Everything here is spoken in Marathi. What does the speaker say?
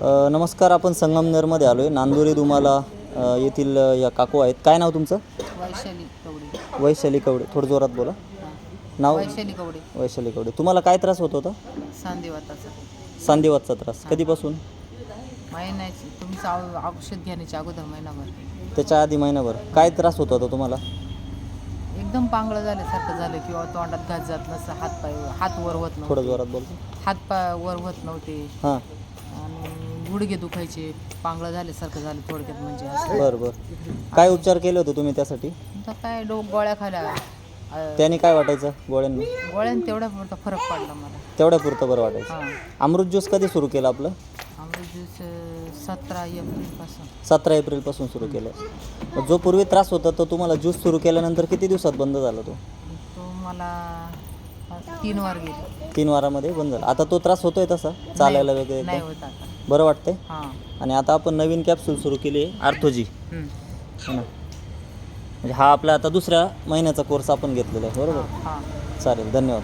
नमस्कार आपण संगमनेरमध्ये आलो आहे नांदुरी दुमाला येथील या काकू आहेत. काय नाव तुमचं? वैशाली कवडे. वैशाली कवडे. थोडं जोरात बोला. नाव? वैशाली कवडे. वैशाली कवडे. तुम्हाला काय त्रास होत होता? सांदेवाताचा सांधिवातचा त्रास. कधीपासून? महिन्याची. तुमचं औषध घेण्याच्या अगोदर महिनाभर. त्याच्या आधी महिनाभर. काय त्रास होत होता तुम्हाला? एकदम पांगळं झाल्यासारखं झालं किंवा तोंडात घास जात नसतं हात पाय हात वर होत थोडं जोरात बोलतो. हात पाय वर होत नव्हते. हां. गुडघे दुखायचे पांगळं झाल्यासारखं झालं थोडक्यात म्हणजे असं. बरं बरं. काय उपचार केले होते तुम्ही त्यासाठी? आता काय डो गोळ्या खाल्या. अं, त्याने काय वाटायचं गोळ्यांनी? गोळ्याने तेवढा पुरता फरक पडला मला. तेवढ्या पुरतं बरं वाटायचं. हां. अमृत ज्यूस कधी सुरू केलं आपलं? अमृत ज्यूस सतरा एप्रिलपासून. सतरा एप्रिलपासून सुरू केलं. जो पूर्वी त्रास होता तो तुम्हाला ज्यूस सुरू केल्यानंतर किती दिवसात बंद झाला तो? तो मला तीन वार गेले. तीन वारामध्ये बंद झाला. आता तो त्रास होतोय तसा? चालायला वगैरे नाही? होत आता. बरं वाटतंय. हां. आणि आता आपण नवीन कॅप्सूल सुरू केली आहे आर्थोजी हम्म. है ना. म्हणजे हा आपला आता दुसऱ्या महिन्याचा कोर्स आपण घेतलेला आहे बरोबर? हां. चालेल धन्यवाद.